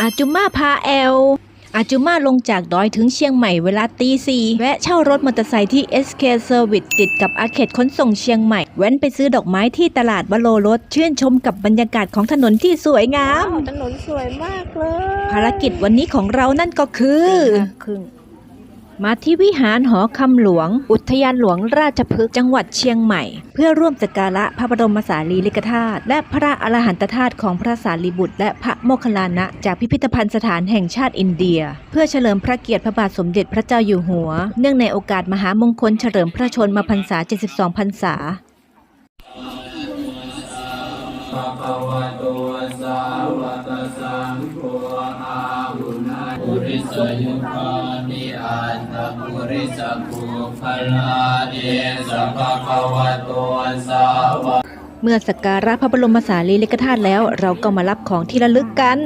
อาจุม่าพาแอล อาจุม่าลงจากดอยถึงเชียงใหม่เวลาตีสี่แวะเช่ารถมอเตอร์ไซค์ที่ SK Service ติดกับอาเขตขนส่งเชียงใหม่ แว้นไปซื้อดอกไม้ที่ตลาดวโรรสชื่นชมกับบรรยากาศของถนนที่สวยงาม ถนนสวยมากเลย ภารกิจวันนี้ของเรานั่นก็คือ ครึ่ง มาที่วิหารหอคำหลวง อุทยานหลวงราชพฤกษ์จังหวัดเชียงใหม่ เพื่อร่วมสักการะพระบรมสารีริกธาตุและพระอรหันตธาตุของพระสารีบุตร และพระโมคคัลลานะ จากพิพิธภัณฑ์สถานแห่งชาติอินเดีย เพื่อเฉลิมพระเกียรติพระบาทสมเด็จพระเจ้าอยู่หัว เนื่องในโอกาสมหามงคลเฉลิมพระชนมพรรษา 72 พรรษาภะคะวะโตสาวกสังโฆอาหุนา ปุริสยุคานิอันตปุริสกุพลาเอสะภะคะวะโตสาวะเมื่อสักการะพระบรมสารีริกธาตุแล้วเราก็มารับของที่ระลึกกัน